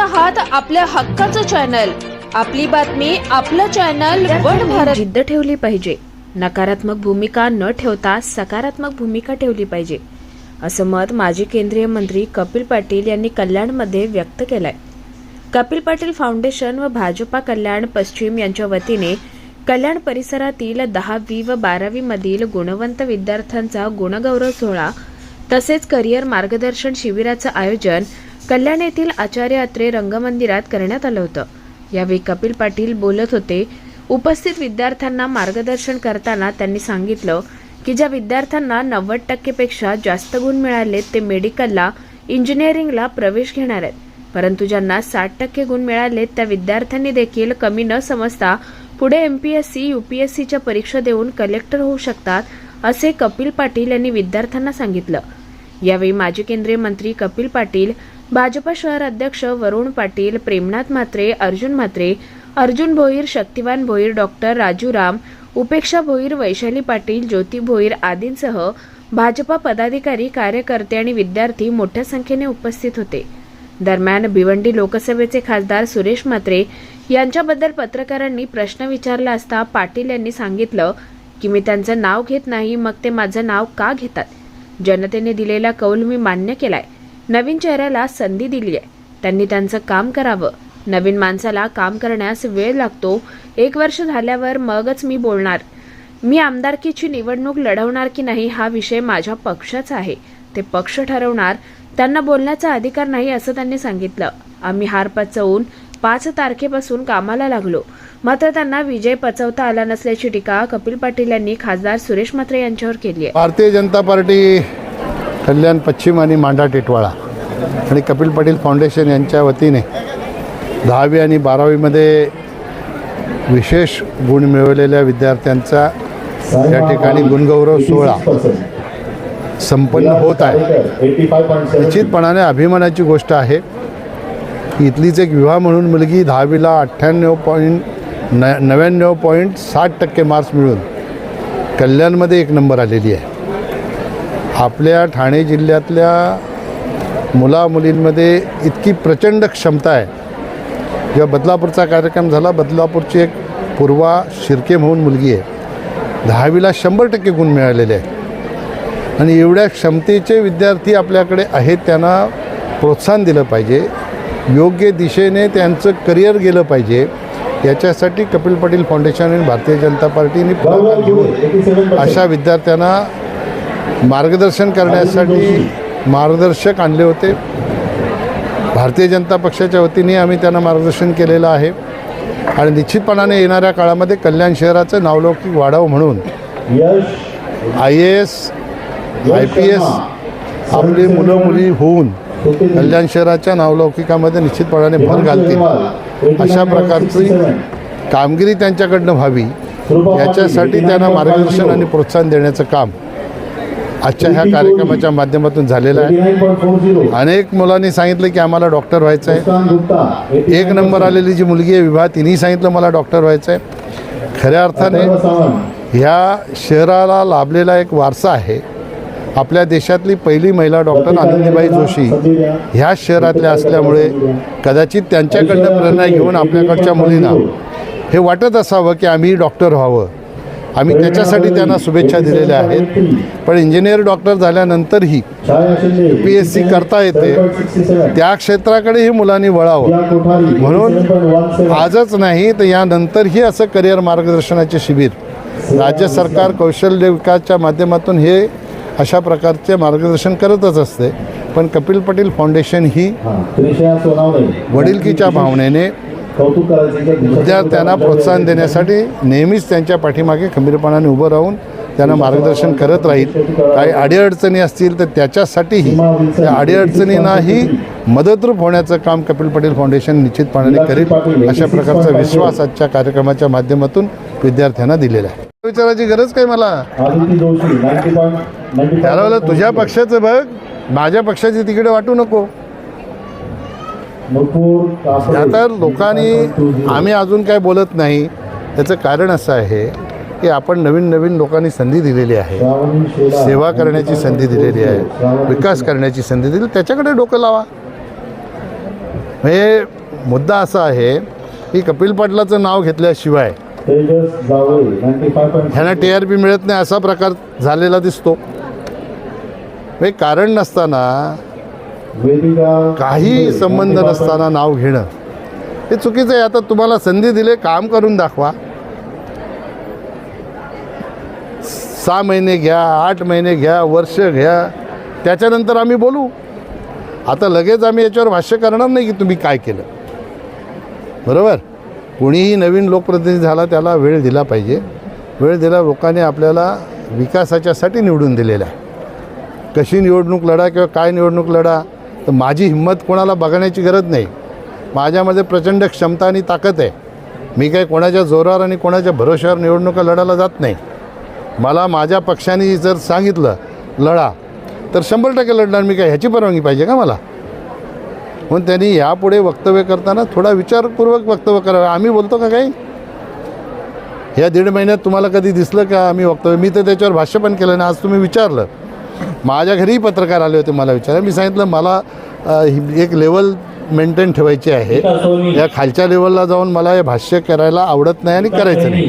आहात आपल्या हक्काचं चॅनल आपली बातमी आपलं चॅनल वन भारत जिद्द ठेवली पाहिजे. नकारात्मक भूमिका न ठेवता सकारात्मक भूमिका ठेवली पाहिजे. असं मत माजी केंद्रीय मंत्री कपिल पाटील यांनी कल्याणमध्ये व्यक्त केलंय. कपिल पाटील फाउंडेशन व भाजपा कल्याण पश्चिम यांच्या वतीने कल्याण परिसरातील दहावी व बारावी मधील गुणवंत विद्यार्थ्यांचा गुणगौरव सोहळा तसेच करिअर मार्गदर्शन शिबिराचं आयोजन कल्याण येथील आचार्य अत्रे रंगमंदिरात करण्यात आलं होतं. यावेळी कपिल पाटील बोलत होते उपस्थित विद्यार्थ्यांना मार्गदर्शन करताना त्यांनी सांगितलं की ज्या विद्यार्थ्यांना नव्वद टक्केपेक्षा जास्त गुण मिळाले ते मेडिकलला इंजिनिअरिंगला प्रवेश घेणार आहेत. परंतु ज्यांना साठ टक्के गुण मिळाले त्या विद्यार्थ्यांनी देखील कमी न समजता पुढे M P S C U P S सीच्या परीक्षा देऊन कलेक्टर होऊ शकतात असे कपिल पाटील यांनी विद्यार्थ्यांना सांगितलं. यावेळी माजी केंद्रीय मंत्री कपिल पाटील भाजपा शहर अध्यक्ष वरुण पाटील प्रेमनाथ म्हात्रे अर्जुन म्हात्रे अर्जुन भोईर शक्तिवान भोईर डॉक्टर राजू राम उपेक्षा भोईर वैशाली पाटील ज्योती भोईर आदींसह भाजपा पदाधिकारी कार्यकर्ते आणि विद्यार्थी मोठ्या संख्येने उपस्थित होते. दरम्यान भिवंडी लोकसभेचे खासदार सुरेश म्हात्रे यांच्याबद्दल पत्रकारांनी प्रश्न विचारला असता पाटील यांनी सांगितलं की मी त्यांचं नाव घेत नाही मग ते माझं नाव का घेतात? जनतेने दिलेला कौल मी मान्य केलाय. नवीन चेहऱ्याला संधी दिली आहे त्यांनी त्यांचं काम करावं. नवीन माणसाला काम करण्यास वेळ लागतो. एक वर्ष झाल्यावर मगच मी बोलणार. मी आमदारकीची निवडणूक लढवणार की नाही हा विषय माझ्या पक्षाचा आहे. ते पक्ष ठरवणार. त्यांना बोलण्याचा अधिकार नाही असं त्यांनी सांगितलं. आम्ही हार पचवून पाच तारखेपासून कामाला लागलो. मात्र त्यांना विजय पचवता आला नसल्याची टीका कपिल पाटील यांनी खासदार सुरेश म्हात्रे यांच्यावर केली आहे भारतीय जनता पार्टी कल्याण पश्चिम आणि मांडा टिटवाळा. आणि कपिल पाटील फाउंडेशन यांच्या वतीने दहावी आणि बारावीमध्ये विशेष गुण मिळवलेल्या विद्यार्थ्यांचा या ठिकाणी गुणगौरव सोहळा संपन्न होत आहे. निश्चितपणाने अभिमानाची गोष्ट आहे. इथलीच एक विवाह म्हणून मुलगी दहावीला अठ्ठ्याण्णव पॉईंट न नव्याण्णव पॉईंट साठ टक्के मार्क्स मिळून कल्याणमध्ये एक नंबर आलेली आहे. आपल्या ठाणे जिल्ह्यातल्या मुलामुलींमध्ये इतकी प्रचंड क्षमता आहे. जेव्हा बदलापूरचा कार्यक्रम झाला बदलापूरची एक पूर्वा शिर्के म्हणून मुलगी आहे. दहावीला शंभर टक्के गुण मिळालेले आहे आणि एवढ्या क्षमतेचे विद्यार्थी आपल्याकडे आहेत त्यांना प्रोत्साहन दिलं पाहिजे. योग्य दिशेने त्यांचं करिअर गेलं पाहिजे. याच्यासाठी कपिल पाटील फाउंडेशन आणि भारतीय जनता पार्टीने पुढाकार घेऊन अशा विद्यार्थ्यांना मार्गदर्शन करण्यासाठी मार्गदर्शक आणले होते. भारतीय जनता पक्षाच्या वतीने आम्ही त्यांना मार्गदर्शन केलेलं आहे. आणि निश्चितपणाने येणाऱ्या काळामध्ये कल्याण शहराचं नावलौकिक वाढावं म्हणून I A S I P S आपली मुलं मुली होऊन कल्याण शहराच्या नावलौकिकामध्ये निश्चितपणाने भर घालतील. अशा प्रकारची कामगिरी त्यांच्याकडनं व्हावी. याच्यासाठी त्यांना मार्गदर्शन आणि प्रोत्साहन देण्याचं काम आजच्या ह्या कार्यक्रमाच्या माध्यमातून झालेलं आहे. अनेक मुलांनी सांगितलं की आम्हाला डॉक्टर व्हायचं आहे एक नंबर आलेली जी मुलगी आहे विवाह तिने सांगितलं मला डॉक्टर व्हायचं आहे खऱ्या अर्थाने ह्या शहराला लाभलेला एक वारसा आहे. आपल्या देशातली पहिली महिला डॉक्टर आनंदीबाई जोशी ह्या शहरातल्या असल्यामुळे कदाचित त्यांच्याकडनं प्रेरणा घेऊन आपल्याकडच्या मुलींना हे वाटत असावं की आम्ही डॉक्टर व्हावं. आम्ही त्याच्यासाठी त्यांना शुभेच्छा दिलेल्या आहेत. पण इंजिनियर डॉक्टर झाल्यानंतरही पी एस सी करता येते. त्या क्षेत्राकडेही मुलांनी वळावं. म्हणून आजच नाही तर यानंतरही असं करिअर मार्गदर्शनाचे शिबिर राज्य सरकार कौशल्य विकासच्या माध्यमातून हे अशा प्रकारचे मार्गदर्शन करतच असते. पण कपिल पटेल फाउंडेशन ही वडिलकीच्या भावनेने विद्यार्थ्यांना प्रोत्साहन देण्यासाठी नेहमीच त्यांच्या पाठीमागे खंबीरपणाने उभं राहून त्यांना मार्गदर्शन करत राहील. काही अडीअडचणी असतील तर त्याच्यासाठीही त्या अडीअडचणींनाही मदतरूप होण्याचं काम कपिल पटेल फाउंडेशन निश्चितपणाने करेल अशा प्रकारचा विश्वास आजच्या कार्यक्रमाच्या माध्यमातून विद्यार्थ्यांना दिलेला आहे. विचारायची गरज काय मला? त्याला तुझ्या पक्षाचं बघ. माझ्या पक्षाची तिकडे वाटू नको. आता लोकांनी आम्ही अजून काय बोलत नाही. त्याचं कारण असं आहे की आपण नवीन नवीन लोकांनी संधी दिलेली आहे. सेवा करण्याची संधी दिलेली आहे. विकास करण्याची संधी दिली. त्याच्याकडे डोकं लावा. म्हणजे मुद्दा असा आहे की कपिल पाटलाचं नाव घेतल्याशिवाय ह्यांना टी आर पी मिळत नाही असा प्रकार झालेला दिसतो. म्हणजे कारण नसताना काही संबंध नसताना नाव घेणं. हे चुकीचं आहे. आता तुम्हाला संधी दिले काम करून दाखवा. सहा महिने घ्या आठ महिने घ्या वर्ष घ्या. त्याच्यानंतर आम्ही बोलू. आता लगेच आम्ही याच्यावर भाष्य करणार नाही की तुम्ही काय केलं. बरोबर? कोणीही नवीन लोकप्रतिनिधी झाला त्याला वेळ दिला पाहिजे. वेळ दिला लोकांनी आपल्याला विकासाच्यासाठी निवडून दिलेला आहे. कशी निवडणूक लढा किंवा काय निवडणूक लढा तर माझी हिंमत कोणाला बघण्याची गरज नाही. माझ्यामध्ये प्रचंड क्षमता आणि ताकद आहे. मी काही कोणाच्या जोरावर आणि कोणाच्या भरोश्यावर निवडणुका लढायला जात नाही. मला माझ्या पक्षाने जर सांगितलं लढा तर शंभर टक्के लढणार मी काय? ह्याची परवानगी पाहिजे का मला? म्हणून त्यांनी यापुढे वक्तव्य करताना थोडा विचारपूर्वक वक्तव्य करावं. आम्ही बोलतो का काही? या दीड महिन्यात तुम्हाला कधी दिसलं का आम्ही वक्तव्य? मी तर त्याच्यावर भाष्य पण केलं ना. आज तुम्ही विचारलं. माझ्या घरीही पत्रकार आले होते मला विचारायला. मी सांगितलं मला एक लेवल मेंटेन ठेवायची आहे. या खालच्या लेवलला जाऊन मला हे भाष्य करायला आवडत नाही आणि करायचं नाही.